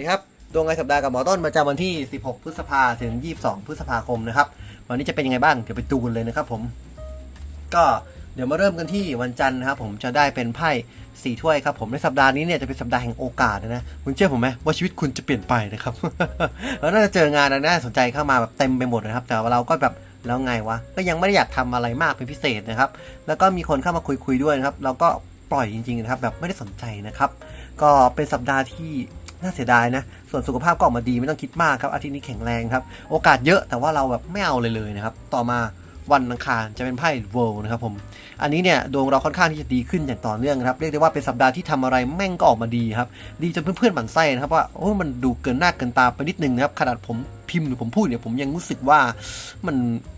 สวัสดีครับดวงรายสัปดาห์กับหมอต้นประจำวันที่ 16 พฤษภาถึง 22 พฤษภาคมนะครับ วันนี้จะเป็นยังไงบ้าง เดี๋ยวไปดูกันเลยนะครับผม ก็เดี๋ยวมาเริ่มกันที่วันจันทร์นะครับผมจะได้เป็นไพ่สี่ถ้วยครับผมในสัปดาห์นี้เนี่ยจะเป็นสัปดาห์แห่งโอกาสนะ คุณเชื่อผมไหมว่าชีวิตคุณจะเปลี่ยนไปนะครับ แล้วน่าจะเจองานอะไรน่าสนใจเข้ามาแบบเต็มไปหมดนะครับ แต่เราก็แบบแล้วไงวะ ก็ยังไม่ได้อยากทำอะไรมากเป็นพิเศษนะครับ แล้วก็มีคนเข้ามาคุยคุยๆด้วยนะครับ เราก็ปล่อยจริงๆนะครับแบบไม่ได้สนใจนะครับ ก็เป็นสัปดาห์ที่ น่าเสียดายนะ ส่วนสุขภาพก็ออกมาดีไม่ต้องคิดมากครับ อาทิตย์นี้แข็งแรงครับ โอกาสเยอะแต่ว่าเราแบบไม่เอาเลยเลยนะครับ ต่อมาวันอังคารจะเป็นไพ่เวิลด์นะครับผม อันนี้เนี่ยดวงเราค่อนข้างที่จะดีขึ้นอย่างต่อเนื่องครับ เรียกได้ว่าเป็นสัปดาห์ที่ทำอะไรแม่งก็ออกมาดีครับ ดีจนเพื่อนๆหมั่นไส้นะครับว่าโอ้มันดูเกินหน้าเกินตาไปนิดนึงนะครับ ขนาดผมพิมพ์หรือผมพูดเนี่ยผมยังรู้สึกว่ามัน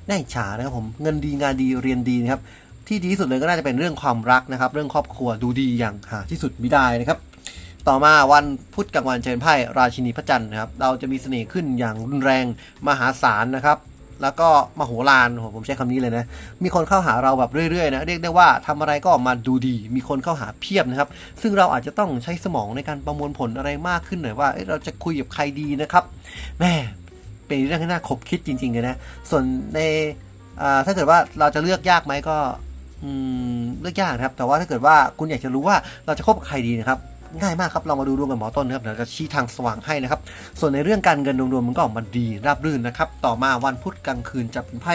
น่าอิจฉานะครับผม เงินดีงานดีเรียนดีนะครับ ที่ดีที่สุดเลยก็น่าจะเป็นเรื่องความรักนะครับ เรื่องครอบครัวดูดีอย่างหาที่สุดไม่ได้นะครับ ต่อมาวันพุธกลางวันเชิญไพ่ราชินีพระจันทร์นะครับเราจะมีเสน่ห์ขึ้นอย่างรุนแรงมหาศาลนะครับ แล้วก็มโหฬารผมใช้คำนี้เลยนะ มีคนเข้าหาเราแบบเรื่อยๆนะเรียกได้ว่าทำอะไรก็ออกมาดูดี มีคนเข้าหาเพียบนะครับ ซึ่งเราอาจจะต้องใช้สมองในการประมวลผลอะไรมากขึ้นหน่อยว่าเเราจะคุยกับใครดีนะครับแม่เป็นเรื่องที่น่าขบคิดจริงๆเลยนะส่วนในถ้าเกิดว่าเราจะเลือกยากไหมก็เลือกยากนะครับ แต่ว่าถ้าเกิดว่าคุณอยากจะรู้ว่าเราจะคบกับใครดีนะครับ ง่ายมากครับเรามาดูดวงกับหมอต้นนะครับเดี๋ยวจะชี้ทางสว่างให้นะครับ ส่วนในเรื่องการเงินรวมๆมันก็ออกมาดีราบรื่นนะครับ ต่อมาวันพุธกลางคืนจะเป็นไพ่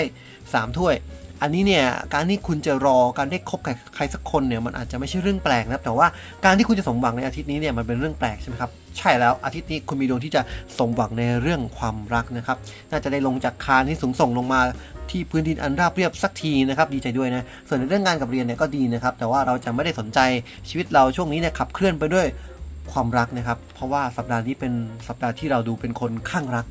สามถ้วย อันนี้เนี่ยการที่คุณจะรอการได้คบกับใครสักคนเนี่ยมันอาจจะไม่ใช่เรื่องแปลกนะครับแต่ว่าการที่คุณจะสมหวังในอาทิตย์นี้เนี่ยมันเป็นเรื่องแปลกใช่ไหมครับใช่แล้วอาทิตย์นี้คุณมีดวงที่จะสมหวังในเรื่องความรักนะครับน่าจะได้ลงจากคานที่สูงส่งลงมาที่พื้นดินอันราบเรียบสักทีนะครับดีใจด้วยนะส่วนในเรื่องงานกับเรียนเนี่ยก็ดีนะครับแต่ว่าเราจะไม่ได้สนใจชีวิตเราช่วงนี้เนี่ยขับเคลื่อนไปด้วยความรักนะครับ เพราะว่าสัปดาห์นี้เป็นสัปดาห์ที่เราดูเป็นคนข้างรัก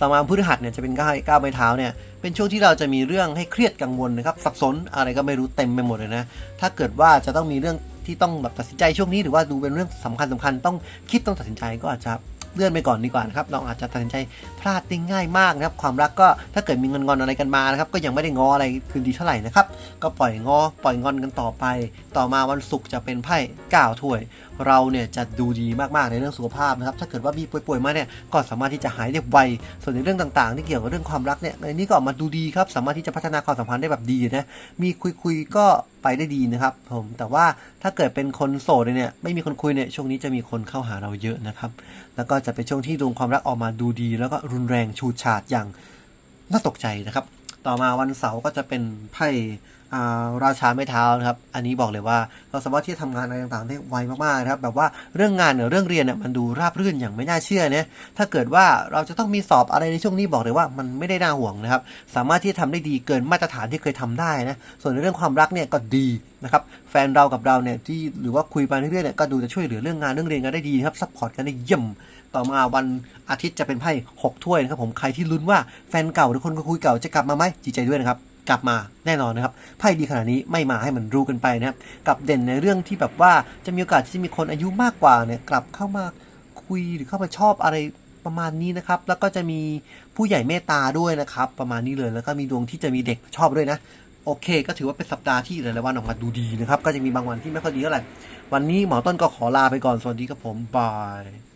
ต่อมาพฤหัสเนี่ยจะเป็นก้าวก้าวไม้เท้าเนี่ยเป็นช่วงที่เราจะมีเรื่องให้เครียดกังวลนะครับสับสนอะไรก็ไม่รู้เต็มไปหมดเลยนะถ้าเกิดว่าจะต้องมีเรื่องที่ต้องแบบตัดสินใจช่วงนี้หรือว่าดูเป็นเรื่องสำคัญสำคัญต้องคิดต้องตัดสินใจก็อาจจะเลื่อนไปก่อนดีกว่านะครับ เราอาจจะตัดสินใจพลาดได้ง่ายมากนะครับ ความรักก็ถ้าเกิดมีเงินงอนอะไรกันมานะครับ ก็ยังไม่ได้งออะไรคืนดีเท่าไหร่นะครับ ก็ปล่อยงอ ปล่อยงอนกันต่อไป ต่อมาวันศุกร์จะเป็นไพ่ก้าวถ้วย เราเนี่ยจะดูดีมากๆในเรื่องสุขภาพนะครับ ถ้าเกิดว่ามีป่วยๆมาเนี่ยก็สามารถที่จะหายได้ไว ส่วนในเรื่องต่างๆ ที่เกี่ยวกับเรื่องความรักเนี่ยในนี้ก็ออกมาดูดีครับ สามารถที่จะพัฒนาความสัมพันธ์ได้แบบดีนะ มีคุยๆก็ไปได้ดีนะครับผมแต่ว่าถ้าเกิดเป็นคนโสดเนี่ยไม่มีคนคุยเนี่ยช่วงนี้จะมีคนเข้าหาเราเยอะนะครับ แล้วก็จะเป็นช่วงที่ดวงความรักออกมาดูดี แล้วก็รุนแรงชูดฉาดอย่างน่าตกใจนะครับ ต่อมาวันเสาร์ก็จะเป็นไพ่ ราชาไม่เท้านะครับ อันนี้บอกเลยว่าเราสามารถที่จะทำงานอะไรต่างๆได้ไวมากๆนะครับ แบบว่าเรื่องงานเนี่ยเรื่องเรียนเนี่ยมันดูราบรื่นอย่างไม่น่าเชื่อนี่ยถ้าเกิดว่าเราจะต้องมีสอบอะไรในช่วงนี้บอกเลยว่ามันไม่ได้น่าห่วงนะครับ สามารถที่จะทำได้ดีเกินมาตรฐานที่เคยทำได้นะ ส่วนในเรื่องความรักเนี่ยก็ดีนะครับ แฟนเรากับเราเนี่ยที่หรือว่าคุยไปเรื่อยๆเนี่ยก็ดูจะช่วยเหลือเรื่องงานเรื่องเรียนกันได้ดีนะครับซัพพอร์ตกันได้เยี่ยมต่อมาวันอาทิตย์จะเป็นไพ่หกถ้วยนะครับผมใครที่ลุ้นว่าแฟนเก่าหรือคนคุยเก่าจะกลับมาไหมดีใจด้วยนะครับ กลับมาแน่นอนนะครับไพ่ดีขนาดนี้ไม่มาให้มันรู้กันไปนะครับกับเด่นในเรื่องที่แบบว่าจะมีโอกาสที่จะมีคนอายุมากกว่าเนี่ยกลับเข้ามาคุยหรือเข้ามาชอบอะไรประมาณนี้นะครับ แล้วก็จะมีผู้ใหญ่เมตตาด้วยนะครับ ประมาณนี้เลยแล้วก็มีดวงที่จะมีเด็กชอบด้วยนะ โอเค ก็ถือว่าเป็นสัปดาห์ที่หลายๆวันออกมาดูดีนะครับ ก็จะมีบางวันที่ไม่ค่อยดีเท่าไหร่วันนี้หมอต้นก็ขอลาไปก่อนสวัสดีครับผมบาย